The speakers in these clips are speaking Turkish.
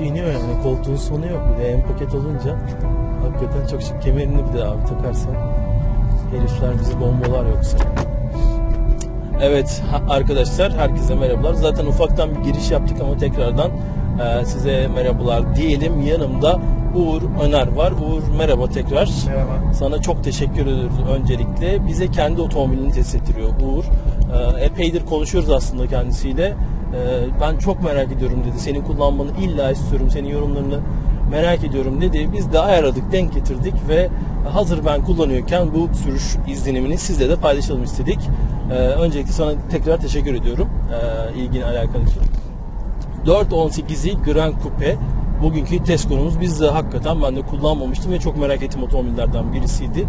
göğüs iniyor yani koltuğun sonu yok. Bir de en paket olunca hakikaten çok şık. Kemerini bir de abi takarsan herifler bizi bombalar yoksa. Evet arkadaşlar herkese merhabalar. Zaten ufaktan bir giriş yaptık ama tekrardan e, size merhabalar diyelim. Yanımda Uğur Öner var. Uğur merhaba tekrar. Merhaba. Sana çok teşekkür ediyoruz öncelikle. Bize kendi otomobilini test ettiriyor Uğur. Ee, epeydir konuşuyoruz aslında kendisiyle. Ee, ben çok merak ediyorum dedi. Senin kullanmanı illa istiyorum. Senin yorumlarını merak ediyorum dedi. Biz de ayarladık, denk getirdik ve hazır ben kullanıyorken bu sürüş izlenimini sizle de paylaşalım istedik. Ee, öncelikle sana tekrar teşekkür ediyorum. Ee, ilgin alakalı için. 418'i Grand Coupe bugünkü test konumuz. Biz de hakikaten ben de kullanmamıştım ve çok merak ettiğim otomobillerden birisiydi.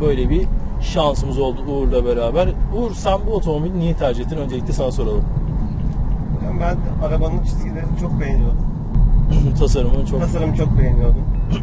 Böyle bir şansımız oldu Uğur'la beraber. Uğur sen bu otomobili niye tercih ettin? Öncelikle sana soralım. Ben arabanın çizgilerini çok beğeniyordum. Tasarımını çok... Tasarımı çok beğeniyordum.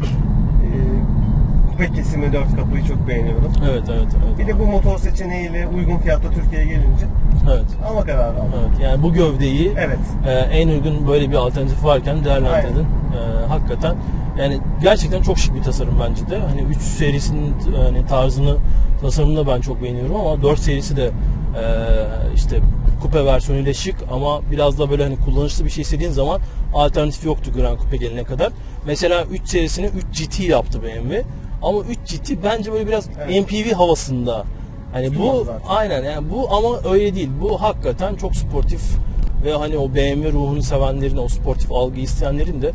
Ee, kupe kesimi dört kapıyı çok beğeniyordum. Evet, evet, evet. Bir de bu motor seçeneğiyle uygun fiyatta Türkiye'ye gelince Evet. alma kararı aldım. Evet. Yani bu gövdeyi Evet. e, en uygun böyle bir alternatif varken değerlendirdin. E, hakikaten yani gerçekten çok şık bir tasarım bence de. Hani 3 serisinin hani tarzını tasarımını da ben çok beğeniyorum ama 4 serisi de e, işte kupe versiyonuyla şık ama biraz da böyle hani kullanışlı bir şey istediğin zaman alternatif yoktu Grand Coupe gelene kadar. Mesela 3 serisini 3 GT yaptı BMW. Ama 3 GT bence böyle biraz Evet. MPV havasında. Hani bu aynen yani bu ama öyle değil. Bu hakikaten çok sportif ve hani o BMW ruhunu sevenlerin, o sportif algı isteyenlerin de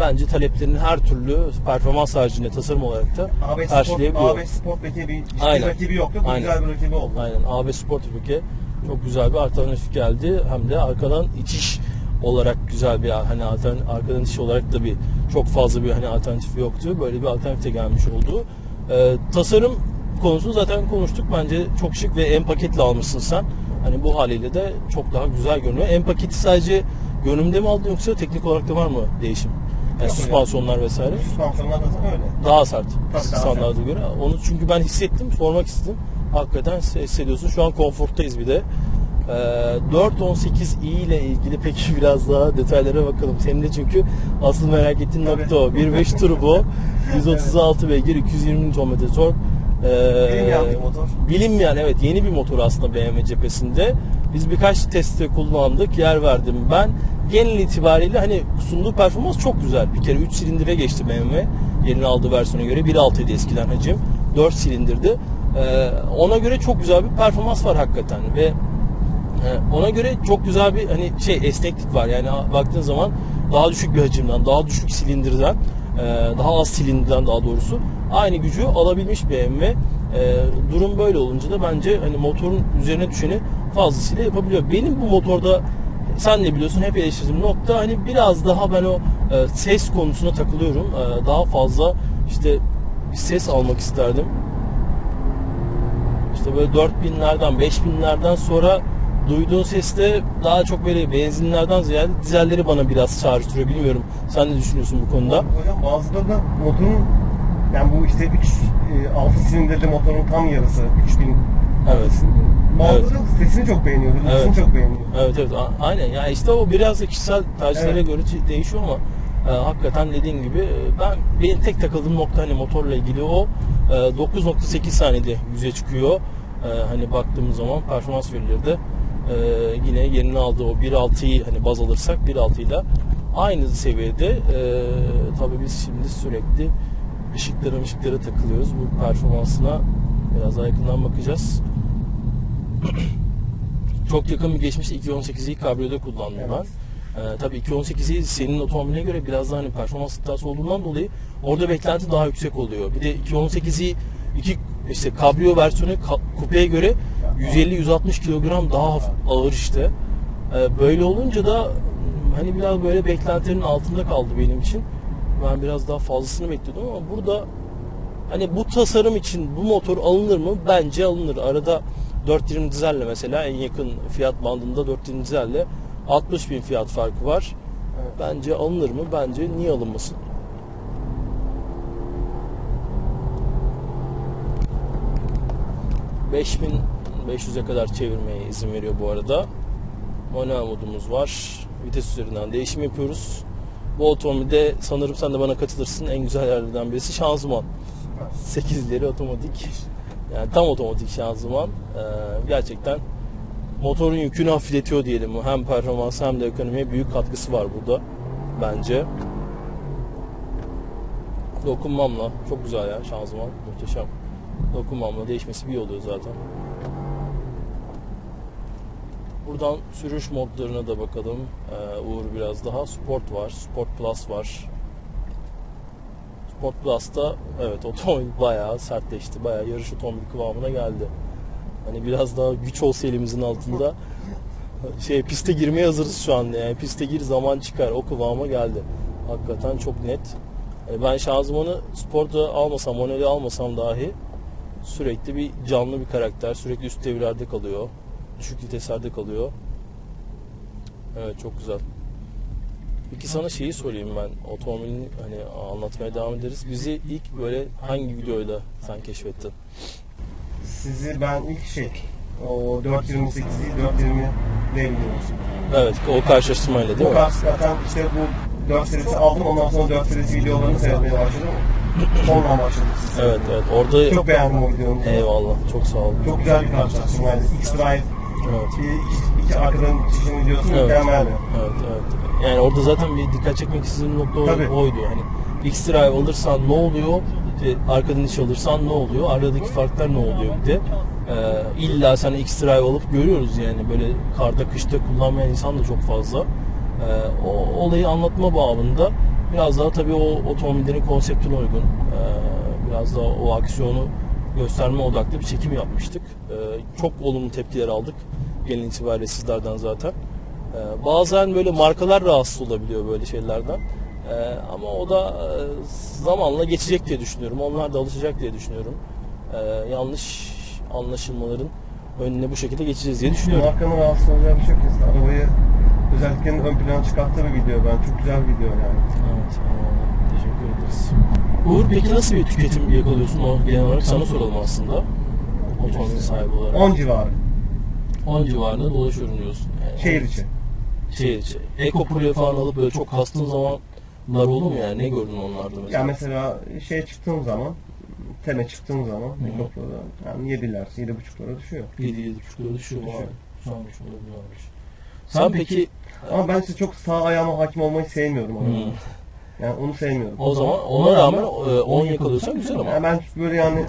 bence taleplerinin her türlü performans haricinde tasarım olarak da A5 Sport, karşılayabiliyor. A5 Sport rakibi, ciddi Aynen. rakibi yoktu. Bu Aynen. güzel bir rakibi oldu. Aynen AB Sportifique çok güzel bir alternatif geldi. Hem de arkadan itiş olarak güzel bir hani altern, arkadan itiş olarak da bir çok fazla bir hani alternatif yoktu. Böyle bir alternatif de gelmiş oldu. Ee, tasarım konusunu zaten konuştuk. Bence çok şık ve en paketle almışsın sen. Hani bu haliyle de çok daha güzel görünüyor. En paketi sadece görünümde mi aldın yoksa teknik olarak da var mı değişim? Yani Yok, süspansiyonlar vesaire. Süspansiyonlar da öyle. Daha sert daha standarda göre. Onu çünkü ben hissettim, sormak istedim. Hakikaten hissediyorsun. Şu an konforttayız bir de. Ee, 418i ile ilgili peki biraz daha detaylara bakalım. Senin de çünkü asıl merak ettiğin Tabii. nokta o. 1.5 turbo, 136 beygir, 220 Nm tork. Ee, Bilinmeyen bir motor. Bilinmeyen evet yeni bir motor aslında BMW cephesinde. Biz birkaç testte kullandık, yer verdim ben. Genel itibariyle hani sunduğu performans çok güzel. Bir kere 3 silindire geçti BMW. Yeni aldığı versiyona göre 1.6 idi eskiden hacim. 4 silindirdi. Ee, ona göre çok güzel bir performans var hakikaten ve ee, Ona göre çok güzel bir hani şey esneklik var. Yani baktığın zaman daha düşük bir hacimden, daha düşük silindirden, e, daha az silindirden daha doğrusu aynı gücü alabilmiş BMW. E, durum böyle olunca da bence hani motorun üzerine düşeni fazlasıyla yapabiliyor. Benim bu motorda sen de biliyorsun hep eleştirdiğim nokta hani biraz daha ben o e, ses konusuna takılıyorum. E, daha fazla işte bir ses almak isterdim. İşte böyle 4000'lerden 5000'lerden sonra duyduğun seste daha çok böyle benzinlerden ziyade dizelleri bana biraz çağrıştırıyor. Bilmiyorum sen ne düşünüyorsun bu konuda? Hocam bazıları da motorun yani bu işte 3 6 silindirli motorun tam yarısı 3000 Evet. Bazıları sesini çok beğeniyor, Evet. çok beğeniyor. Evet evet aynen ya işte o biraz da kişisel tercihlere Evet. göre de- değişiyor ama e, hakikaten dediğin gibi e, ben benim tek takıldığım nokta hani motorla ilgili o e, 9.8 saniyede yüze çıkıyor. E, hani baktığımız zaman performans verileri de e, yine yerini aldığı o 1.6'yı hani baz alırsak 1.6 ile aynı seviyede e, tabii biz şimdi sürekli ışıklara ışıklara takılıyoruz. Bu performansına biraz daha yakından bakacağız. Çok yakın bir geçmişte 218'i kabriyoda kullandım Evet. ben. Ee, tabii 218'i senin otomobiline göre biraz daha hani performans iddiası olduğundan dolayı orada beklenti daha yüksek oluyor. Bir de 218'i iki işte kabriyo versiyonu kupeye göre 150-160 kilogram daha ağır işte. Ee, böyle olunca da hani biraz böyle beklentilerin altında kaldı benim için. Ben biraz daha fazlasını bekliyordum ama burada Hani bu tasarım için bu motor alınır mı? Bence alınır. Arada 420 dizelle mesela en yakın fiyat bandında 420 dizelle 60 bin fiyat farkı var. Evet. Bence alınır mı? Bence niye alınmasın? ...5500'e kadar çevirmeye izin veriyor bu arada. Manuel modumuz var. Vites üzerinden değişim yapıyoruz. Bu otomobilde sanırım sen de bana katılırsın en güzel yerlerden birisi şanzıman. 8 ileri otomatik. Yani tam otomatik şanzıman. Ee, gerçekten motorun yükünü hafifletiyor diyelim. Hem performans hem de ekonomiye büyük katkısı var burada bence. Dokunmamla çok güzel ya şanzıman muhteşem. Dokunmamla değişmesi bir oluyor zaten. Buradan sürüş modlarına da bakalım. Ee, Uğur biraz daha. Sport var, Sport Plus var. Sport Plus'ta evet otomobil bayağı sertleşti. Bayağı yarış otomobili kıvamına geldi. Hani biraz daha güç olsa elimizin altında şey piste girmeye hazırız şu anda yani piste gir zaman çıkar o kıvama geldi. Hakikaten çok net. Yani ben şanzımanı sporda almasam, manueli almasam dahi sürekli bir canlı bir karakter. Sürekli üst devirlerde kalıyor. Düşük viteslerde kalıyor. Evet çok güzel. Peki sana şeyi sorayım ben. Otomobilini hani anlatmaya devam ederiz. Bizi ilk böyle hangi videoyla sen keşfettin? Sizi ben ilk şey o 428'i 420 devriyoruz. Evet o karşılaştırmayla değil O mi? kadar zaten işte bu 4 serisi aldım ondan sonra 4 serisi videolarını seyretmeye başladım. Ondan başladım. Evet evet orada Çok beğendim o videonu. eyvallah çok sağ olun. Çok güzel bir karşılaştırma. Yani X-Drive Evet. iki, iki arkadan çişini videosu Evet. mükemmel. Evet evet. Yani orada zaten bir dikkat çekmek istediğim nokta Tabii. oydu. Hani X-Drive alırsan ne oluyor? İşte arkadan iş alırsan ne oluyor? Aradaki farklar ne oluyor bir de? Ee, illa sen X-Drive alıp görüyoruz yani böyle karda kışta kullanmayan insan da çok fazla. Ee, o olayı anlatma babında biraz daha tabii o otomobillerin konseptine uygun. ee, biraz daha o aksiyonu gösterme odaklı bir çekim yapmıştık. Ee, çok olumlu tepkiler aldık. Genel itibariyle sizlerden zaten. Ee, bazen böyle markalar rahatsız olabiliyor böyle şeylerden. Ee, ama o da e, zamanla geçecek diye düşünüyorum. Onlar da alışacak diye düşünüyorum. Ee, yanlış anlaşılmaların önüne bu şekilde geçeceğiz diye düşünüyorum. Markanın rahatsız olacağı bir şey yok. kesin. Arabayı özellikle ön plana çıkarttığı bir video ben. Çok güzel bir video yani. Evet, eyvallah. teşekkür ederiz. Uğur peki nasıl bir tüketim yakalıyorsun? O genel olarak sana soralım aslında. Otomobil sahibi olarak. 10 civarı. 10 civarında dolaşıyorum diyorsun. Yani Şehir içi. Şehir içi. Eko falan alıp böyle çok kastığın zamanlar oldu mu yani? Ne gördün onlarda mesela? Yani mesela şey çıktığım zaman teme çıktığım zaman mikroplarda yani 7'ler, 7.5'lara düşüyor. 7 7 buçuklara düşüyor mu Düşüyor. abi? Sonmuş olabiliyormuş. Sen peki Ama ben işte çok sağ ayağıma hakim olmayı sevmiyorum. ama. Hmm. Yani onu sevmiyorum. o zaman ona rağmen e, 10 yakalıyorsan güzel ama. Yani ben böyle yani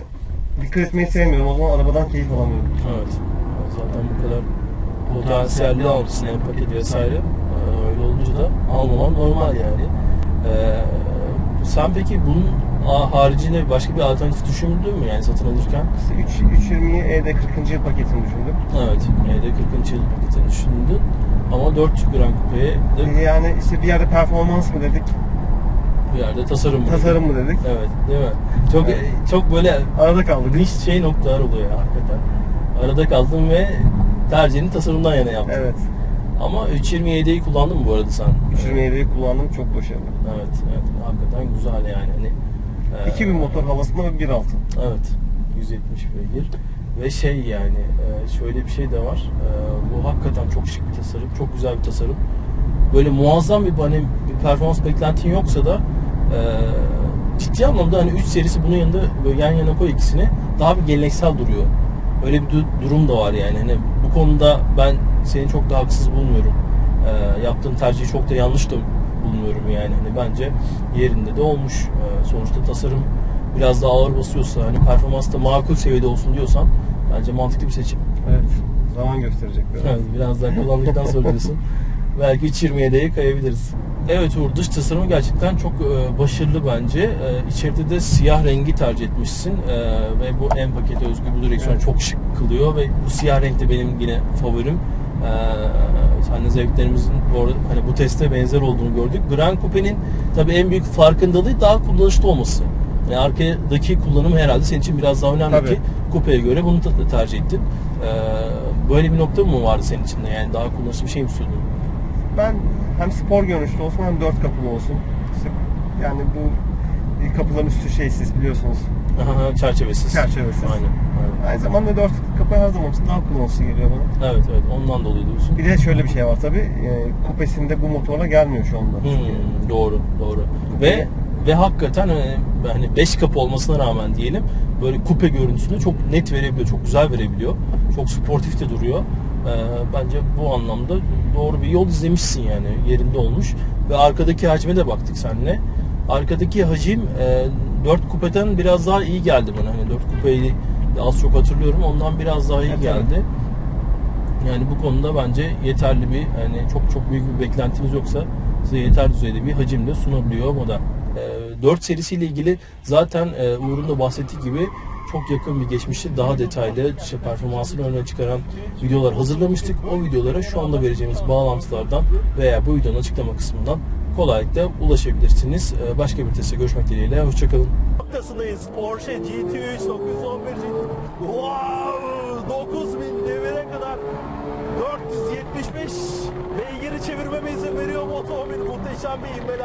dikkat etmeyi sevmiyorum. O zaman arabadan keyif alamıyorum. Evet. Zaten bu kadar potansiyelli almışsın paket vesaire. Ee, Öyle olunca da almaman normal yani. Ee, sen peki bunun haricinde başka bir alternatif düşündün mü yani satın alırken? İşte 3, 320'yi ED 40. yıl paketini düşündüm. Evet. ED 40. yıl paketini düşündün. Ama 4 Grand Coupe'ye de Yani işte bir yerde performans mı dedik, bir yerde tasarım mı? tasarım mı dedik. Evet, değil mi? Çok Evet. çok böyle Arada kaldık. niş şey noktalar oluyor ya hakikaten. Arada kaldım ve tercihini tasarımdan yana yaptım. Evet. Ama 327'yi kullandın mı bu arada sen? 327'yi kullandım çok başarılı. Evet, evet. Hakikaten güzel yani. Hani, e, 2000 motor havasında ve 1.6. Evet. 170 beygir. Ve şey yani e, şöyle bir şey de var. E, bu hakikaten çok şık bir tasarım. Çok güzel bir tasarım. Böyle muazzam bir hani bir performans beklentin yoksa da e, ciddi anlamda hani 3 serisi bunun yanında böyle yan yana koy ikisini daha bir geleneksel duruyor. Öyle bir du- durum da var yani. Hani bu konuda ben seni çok da haksız bulmuyorum. E, yaptığın tercihi çok da yanlış da bulmuyorum yani. Hani bence yerinde de olmuş. E, sonuçta tasarım biraz daha ağır basıyorsa hani performans da makul seviyede olsun diyorsan bence mantıklı bir seçim. Evet. Zaman gösterecek biraz. Evet, biraz daha kullandıktan sonra diyorsun. Belki 3.27'ye kayabiliriz. Evet Uğur dış tasarımı gerçekten çok e, başarılı bence. E, içeride de siyah rengi tercih etmişsin E, ve bu en pakete özgü bu direksiyon Evet. çok şık kılıyor ve bu siyah renk de benim yine favorim. E, seninle zevklerimizin bu arada hani bu teste benzer olduğunu gördük. Grand Coupe'nin tabii en büyük farkındalığı daha kullanışlı olması. Yani arkadaki kullanım herhalde senin için biraz daha önemli Tabii. ki Coupe'ye göre bunu tercih ettin. E, böyle bir nokta mı vardı senin için de? Yani daha kullanışlı bir şey mi istiyordun? Ben hem spor görünüşlü olsun hem dört kapılı olsun. İşte yani bu kapıların üstü şeysiz biliyorsunuz. Aha, çerçevesiz. Çerçevesiz. Aynen. aynen. Aynı zamanda 4 kapı her zaman için daha kullanışlı geliyor bana. Evet evet ondan dolayı diyorsun. Bir de şöyle bir şey var tabi. E, kupesinde bu motorla gelmiyor şu anda. Hmm, doğru doğru. Ve ve hakikaten hani, hani 5 kapı olmasına rağmen diyelim böyle kupe görüntüsünü çok net verebiliyor, çok güzel verebiliyor. Çok sportif de duruyor. Ee, bence bu anlamda doğru bir yol izlemişsin yani yerinde olmuş. Ve arkadaki hacme de baktık seninle. Arkadaki hacim e, 4 kupeden biraz daha iyi geldi bana. Hani 4 kupeyi az çok hatırlıyorum. Ondan biraz daha iyi Evet, geldi. Yani bu konuda bence yeterli bir hani çok çok büyük bir beklentiniz yoksa size yeter düzeyde bir hacimde sunabiliyor moda. Ee, 4 serisiyle ilgili zaten e, Uğur'un da bahsettiği gibi çok yakın bir geçmişte daha detaylı işte performansını öne çıkaran videolar hazırlamıştık. O videolara şu anda vereceğimiz bağlantılardan veya bu videonun açıklama kısmından kolaylıkla ulaşabilirsiniz. Ee, Başka bir testte görüşmek dileğiyle. Hoşçakalın. noktasındayız. Porsche GT3 911 GT. Wow! 9000 devire kadar 475 beygiri çevirmeme izin veriyor bu otomobil. Muhteşem bir inmeler.